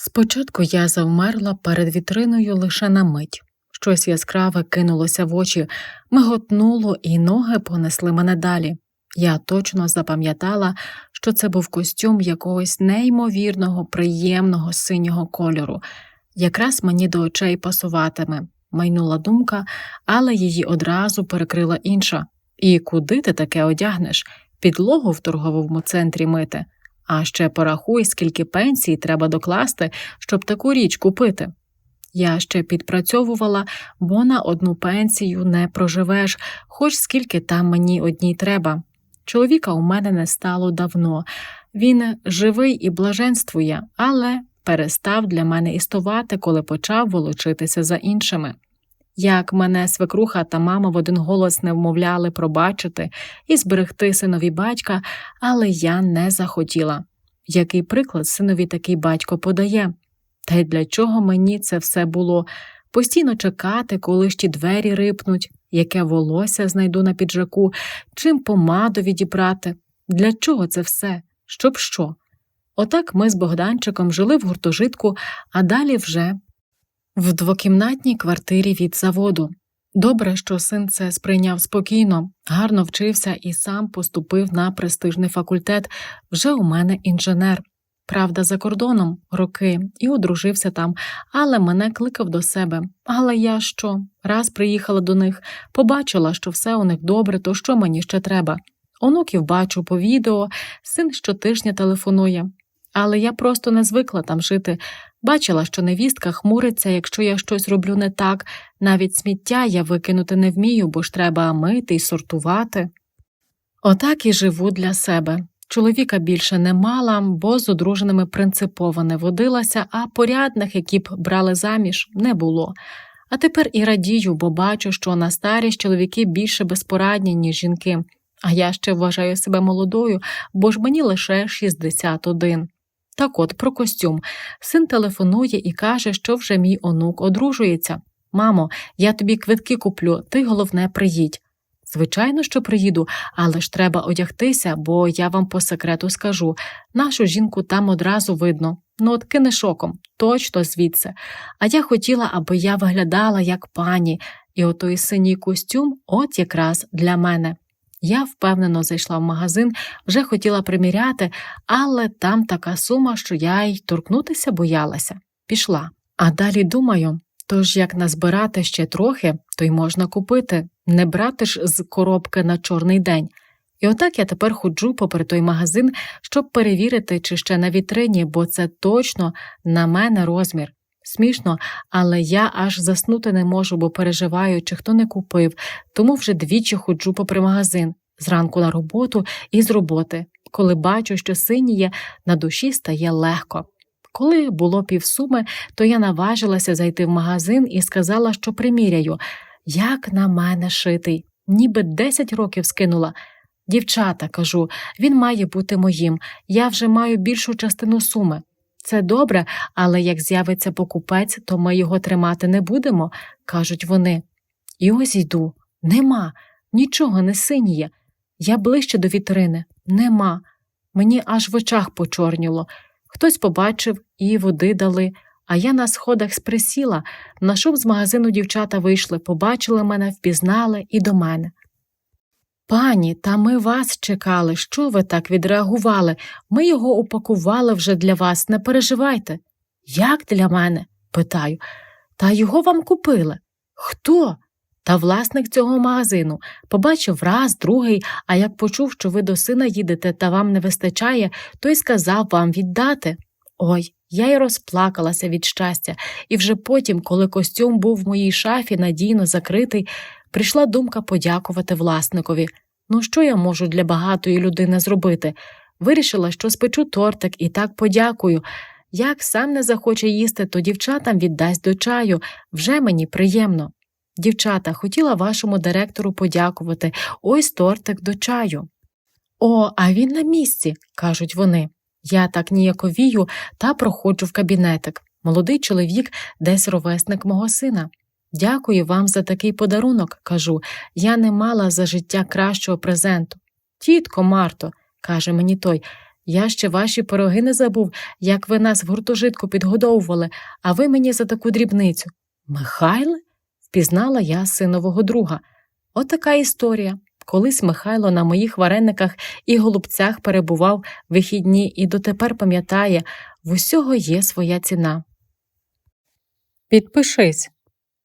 Спочатку я завмерла перед вітриною лише на мить. Щось яскраве кинулося в очі, миготнуло, і ноги понесли мене далі. Я точно запам'ятала, що це був костюм якогось неймовірного, приємного синього кольору. Якраз мені до очей пасуватиме, майнула думка, але її одразу перекрила інша. І куди ти таке одягнеш? Підлогу в торговому центрі мити. А ще порахуй, скільки пенсій треба докласти, щоб таку річ купити. Я ще підпрацьовувала, бо на одну пенсію не проживеш, хоч скільки там мені одній треба. Чоловіка у мене не стало давно. Він живий і блаженствує, але перестав для мене істувати, коли почав волочитися за іншими. Як мене свекруха та мама в один голос не вмовляли пробачити і зберегти синові батька, але я не захотіла. Який приклад синові такий батько подає? Та й для чого мені це все було? Постійно чекати, коли ж ті двері рипнуть, яке волосся знайду на піджаку, чим помаду відібрати. Для чого це все? Щоб що? Отак ми з Богданчиком жили в гуртожитку, а далі вже в двокімнатній квартирі від заводу. Добре, що син це сприйняв спокійно, гарно вчився і сам поступив на престижний факультет. Вже у мене інженер. Правда, за кордоном роки і одружився там, але мене кликав до себе. Але я що? Раз приїхала до них, побачила, що все у них добре, то що мені ще треба? Онуків бачу по відео, син щотижня телефонує. Але я просто не звикла там жити. Бачила, що невістка хмуриться, якщо я щось роблю не так, навіть сміття я викинути не вмію, бо ж треба мити й сортувати. Отак і живу для себе. Чоловіка більше не мала, бо з одруженими принципово не водилася, а порядних, які б брали заміж, не було. А тепер і радію, бо бачу, що на старість чоловіки більше безпорадні, ніж жінки. А я ще вважаю себе молодою, бо ж мені лише 61. Так от про костюм. Син телефонує і каже, що вже мій онук одружується. Мамо, я тобі квитки куплю, ти головне приїдь. Звичайно, що приїду, але ж треба одягтися, бо я вам по секрету скажу нашу жінку там одразу видно. Ну от кине шоком, точно звідси. А я хотіла, аби я виглядала як пані, і отой синій костюм от якраз для мене. Я впевнено зайшла в магазин, вже хотіла приміряти, але там така сума, що я й торкнутися боялася. Пішла. А далі думаю, тож як назбирати ще трохи, то й можна купити, не брати ж з коробки на чорний день. І отак я тепер ходжу попри той магазин, щоб перевірити, чи ще на вітрині, бо це точно на мене розмір. Смішно, але я аж заснути не можу, бо переживаю, чи хто не купив, тому вже двічі ходжу попри магазин зранку на роботу і з роботи. Коли бачу, що синіє, на душі стає легко. Коли було півсуми, то я наважилася зайти в магазин і сказала, що приміряю, як на мене шитий, ніби десять років скинула. Дівчата, кажу, він має бути моїм, я вже маю більшу частину суми. Це добре, але як з'явиться покупець, то ми його тримати не будемо, кажуть вони. І ось йду. Нема, нічого не синіє. Я ближче до вітрини, нема. Мені аж в очах почорніло. Хтось побачив і води дали, а я на сходах сприсіла, на шум з магазину дівчата вийшли, побачили мене, впізнали і до мене. Пані, та ми вас чекали. Що ви так відреагували? Ми його упакували вже для вас, не переживайте. Як для мене? питаю. Та його вам купили. Хто? Та власник цього магазину побачив раз, другий, а як почув, що ви до сина їдете та вам не вистачає, то й сказав вам віддати. Ой, я й розплакалася від щастя, і вже потім, коли костюм був в моїй шафі надійно закритий, прийшла думка подякувати власникові. Ну, що я можу для багатої людини зробити? Вирішила, що спечу тортик і так подякую. Як сам не захоче їсти, то дівчатам віддасть до чаю, вже мені приємно. Дівчата, хотіла вашому директору подякувати, ось тортик до чаю. О, а він на місці, кажуть вони. Я так ніяковію та проходжу в кабінетик. Молодий чоловік, десь ровесник мого сина. Дякую вам за такий подарунок, кажу. Я не мала за життя кращого презенту. Тітко, Марто, каже мені той, Я ще ваші пироги не забув, як ви нас в гуртожитку підгодовували, а ви мені за таку дрібницю. Михайле? впізнала я синового друга. Отака історія. Колись Михайло на моїх варениках і голубцях перебував вихідні і дотепер пам'ятає, в усього є своя ціна. Підпишись,